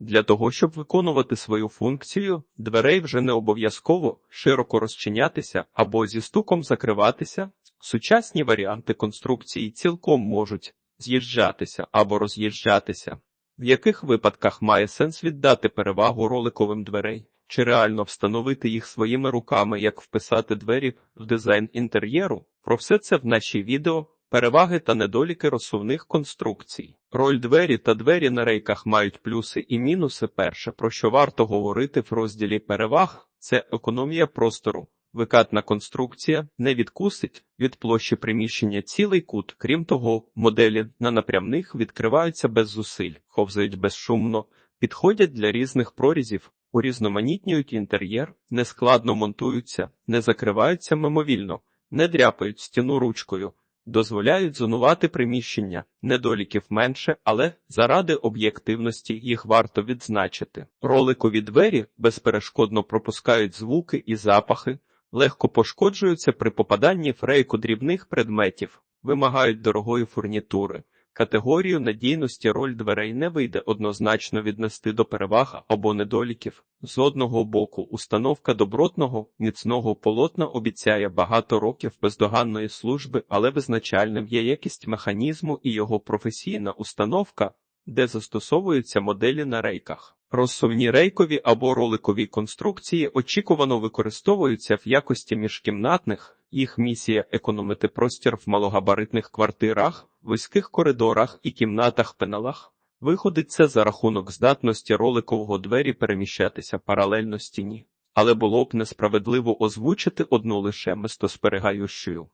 Для того, щоб виконувати свою функцію, дверей вже не обов'язково широко розчинятися або зі стуком закриватися. Сучасні варіанти конструкції цілком можуть з'їжджатися або роз'їжджатися. В яких випадках має сенс віддати перевагу роликовим дверей? Чи реально встановити їх своїми руками, як вписати двері в дизайн інтер'єру? Про все це в нашій відео. Переваги та недоліки розсувних конструкцій. Роль двері та двері на рейках мають плюси і мінуси. Перше, про що варто говорити в розділі переваг, це економія простору. Викатна конструкція не відкусить від площі приміщення цілий кут. Крім того, моделі на напрямних відкриваються без зусиль, ковзають безшумно, підходять для різних прорізів, урізноманітнюють інтер'єр, нескладно монтуються, не закриваються мимовільно, не дряпають стіну ручкою. Дозволяють зонувати приміщення, недоліків менше, але заради об'єктивності їх варто відзначити. Роликові двері безперешкодно пропускають звуки і запахи, легко пошкоджуються при попаданні фрейку дрібних предметів, вимагають дорогої фурнітури. Категорію надійності роль дверей не вийде однозначно віднести до переваг або недоліків. З одного боку, установка добротного, міцного полотна обіцяє багато років бездоганної служби, але визначальним є якість механізму і його професійна установка, де застосовуються моделі на рейках. Розсувні рейкові або роликові конструкції очікувано використовуються в якості міжкімнатних. Їх місія економити простір в малогабаритних квартирах, вузьких коридорах і кімнатах-пеналах. Виходить це за рахунок здатності роликового двері переміщатися паралельно стіні, але було б несправедливо озвучити одну лише мистосперегаючою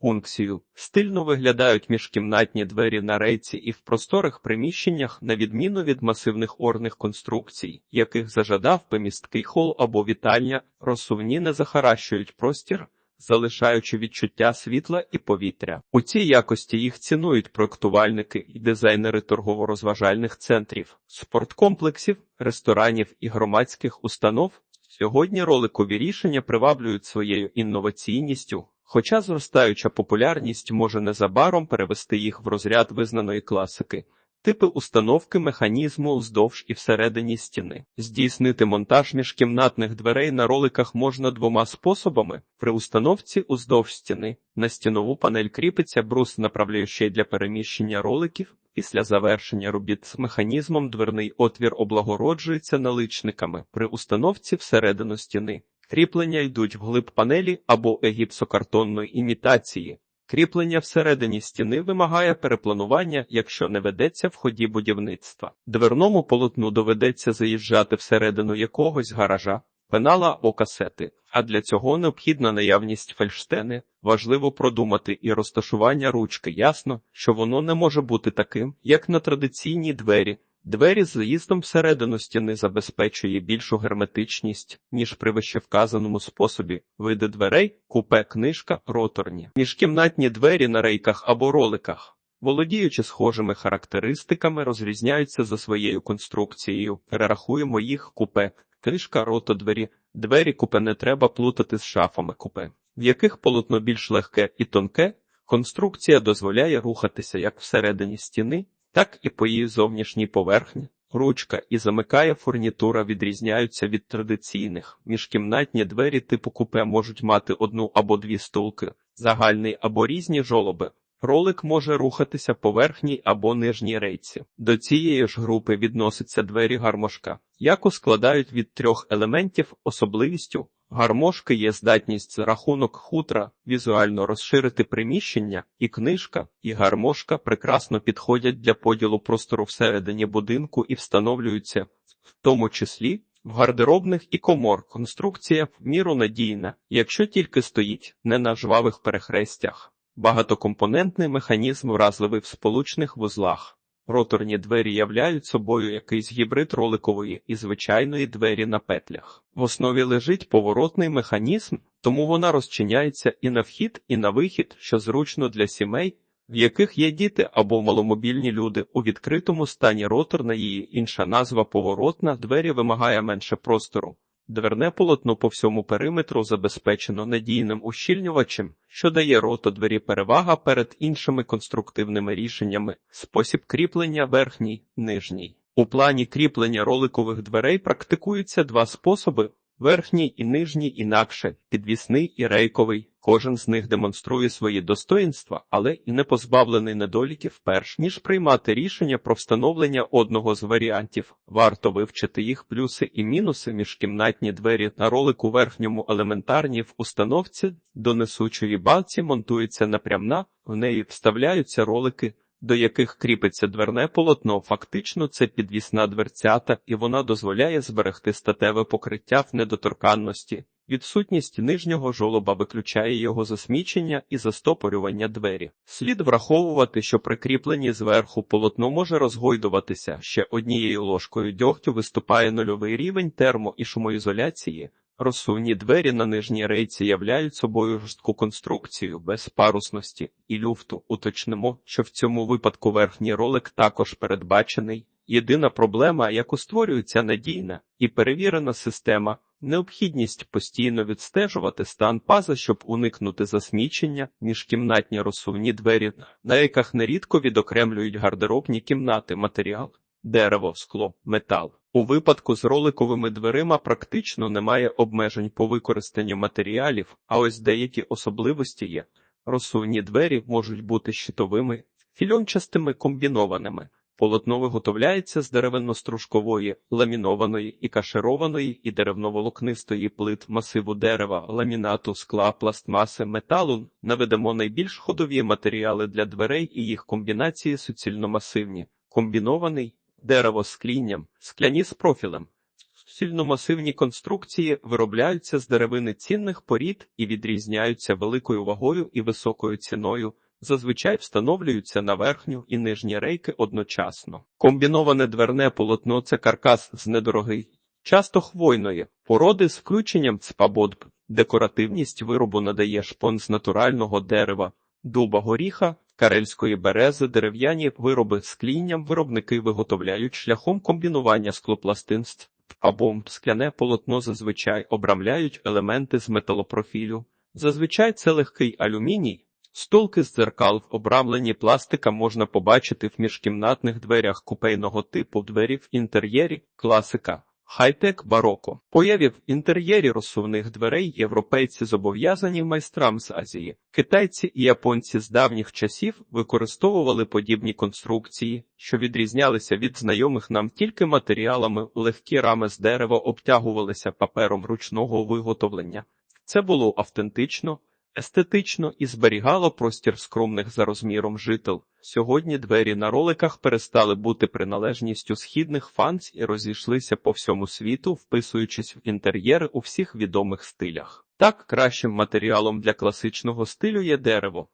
функцію. Стильно виглядають міжкімнатні двері на рейці і в просторих приміщеннях, на відміну від масивних орних конструкцій, яких зажадав би місткий хол або вітальня, розсувні не захаращують простір залишаючи відчуття світла і повітря. У цій якості їх цінують проектувальники і дизайнери торгово-розважальних центрів, спорткомплексів, ресторанів і громадських установ. Сьогодні роликові рішення приваблюють своєю інноваційністю, хоча зростаюча популярність може незабаром перевести їх в розряд визнаної класики. Типи установки механізму вздовж і всередині стіни. Здійснити монтаж міжкімнатних дверей на роликах можна двома способами. При установці уздовж стіни на стінову панель кріпиться брус, направляючий для переміщення роликів. Після завершення робіт з механізмом дверний отвір облагороджується наличниками. При установці всередину стіни. Кріплення йдуть вглиб панелі або егіпсокартонної імітації. Кріплення всередині стіни вимагає перепланування, якщо не ведеться в ході будівництва. Дверному полотну доведеться заїжджати всередину якогось гаража, пенала або касети, а для цього необхідна наявність фельштени. Важливо продумати і розташування ручки. Ясно, що воно не може бути таким, як на традиційній двері. Двері з заїздом всередину стіни забезпечує більшу герметичність, ніж при вищевказаному способі. Види дверей, купе, книжка, роторні, міжкімнатні двері на рейках або роликах. Володіючи схожими характеристиками, розрізняються за своєю конструкцією. Перерахуємо їх купе, книжка, ротодвері, двері купе не треба плутати з шафами купе, в яких полотно більш легке і тонке. Конструкція дозволяє рухатися як всередині стіни, так і по її зовнішній поверхні. Ручка і замикає фурнітура відрізняються від традиційних. Міжкімнатні двері типу купе можуть мати одну або дві стулки, загальний або різні жолоби. Ролик може рухатися по верхній або нижній рейці. До цієї ж групи відносяться двері гармошка, яку складають від трьох елементів особливістю Гармошки є здатність за рахунок хутра візуально розширити приміщення, і книжка, і гармошка прекрасно підходять для поділу простору всередині будинку і встановлюються, в тому числі в гардеробних і комор. Конструкція в міру надійна, якщо тільки стоїть не на жвавих перехрестях. Багатокомпонентний механізм вразливий в сполучних вузлах. Роторні двері являють собою якийсь гібрид роликової і звичайної двері на петлях. В основі лежить поворотний механізм, тому вона розчиняється і на вхід, і на вихід, що зручно для сімей, в яких є діти або маломобільні люди. У відкритому стані роторна її інша назва поворотна двері вимагає менше простору. Дверне полотно по всьому периметру забезпечено надійним ущільнювачем, що дає ротодвері перевага перед іншими конструктивними рішеннями, спосіб кріплення верхній, нижній. У плані кріплення роликових дверей практикуються два способи: верхній і нижній інакше, підвісний і рейковий. Кожен з них демонструє свої достоїнства, але і не позбавлений недоліків. Перш ніж приймати рішення про встановлення одного з варіантів, варто вивчити їх плюси і мінуси міжкімнатні двері на ролику верхньому елементарні в установці до несучої балці монтується напрямна, в неї вставляються ролики до яких кріпиться дверне полотно, фактично це підвісна дверцята, і вона дозволяє зберегти статеве покриття в недоторканності. Відсутність нижнього жолоба виключає його засмічення і застопорювання двері. Слід враховувати, що при кріпленні зверху полотно може розгойдуватися. Ще однією ложкою дьогтю виступає нульовий рівень термо і шумоізоляції. Розсувні двері на нижній рейці являють собою жорстку конструкцію без парусності і люфту. Уточнимо, що в цьому випадку верхній ролик також передбачений. Єдина проблема, яку створюється надійна і перевірена система, необхідність постійно відстежувати стан паза, щоб уникнути засмічення, міжкімнатні розсувні двері, на яких нерідко відокремлюють гардеробні кімнати матеріал, дерево, скло, метал. У випадку з роликовими дверима практично немає обмежень по використанню матеріалів, а ось деякі особливості є. Розсувні двері можуть бути щитовими, фільончастими комбінованими. Полотно виготовляється з деревинно-стружкової, ламінованої і кашированої і деревно-волокнистої плит масиву дерева, ламінату, скла, пластмаси, металу. Наведемо найбільш ходові матеріали для дверей і їх комбінації суцільномасивні, комбінований дерево з клінням, скляні з профілем. Сильномасивні конструкції виробляються з деревини цінних порід і відрізняються великою вагою і високою ціною. Зазвичай встановлюються на верхню і нижні рейки одночасно. Комбіноване дверне полотно це каркас з недорогий, часто хвойної породи з включенням цпабодб. Декоративність виробу надає шпон з натурального дерева, дуба горіха, карельської берези, дерев'яні вироби з клінням виробники виготовляють шляхом комбінування склопластинств або скляне полотно зазвичай обрамляють елементи з металопрофілю. Зазвичай це легкий алюміній. Столки з дзеркал в обрамленні пластика можна побачити в міжкімнатних дверях купейного типу двері в інтер'єрі, класика. Хай-тек бароко. Появі в інтер'єрі розсувних дверей європейці зобов'язані майстрам з Азії. Китайці і японці з давніх часів використовували подібні конструкції, що відрізнялися від знайомих нам тільки матеріалами, легкі рами з дерева обтягувалися папером ручного виготовлення. Це було автентично, естетично і зберігало простір скромних за розміром жител. Сьогодні двері на роликах перестали бути приналежністю східних фанц і розійшлися по всьому світу, вписуючись в інтер'єри у всіх відомих стилях. Так, кращим матеріалом для класичного стилю є дерево.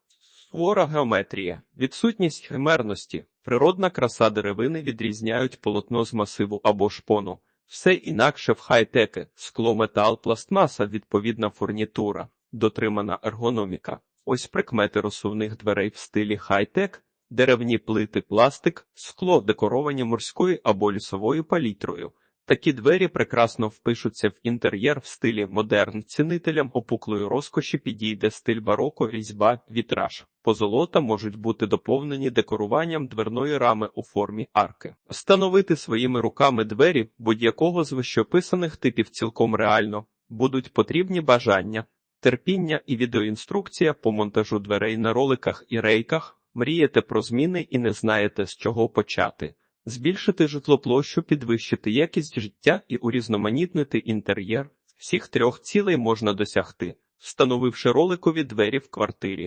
Свора геометрія, відсутність химерності, природна краса деревини відрізняють полотно з масиву або шпону. Все інакше в хай-теки, скло, метал, пластмаса, відповідна фурнітура, дотримана ергономіка. Ось прикмети розсувних дверей в стилі хай-тек, деревні плити, пластик, скло, декоровані морською або лісовою палітрою. Такі двері прекрасно впишуться в інтер'єр в стилі модерн. Цінителям опуклої розкоші підійде стиль бароко, різьба, вітраж. Позолота можуть бути доповнені декоруванням дверної рами у формі арки. Встановити своїми руками двері будь-якого з вищописаних типів цілком реально будуть потрібні бажання, терпіння і відеоінструкція по монтажу дверей на роликах і рейках. Мрієте про зміни і не знаєте, з чого почати. Збільшити житлоплощу, підвищити якість життя і урізноманітнити інтер'єр. Всіх трьох цілей можна досягти, встановивши роликові двері в квартирі.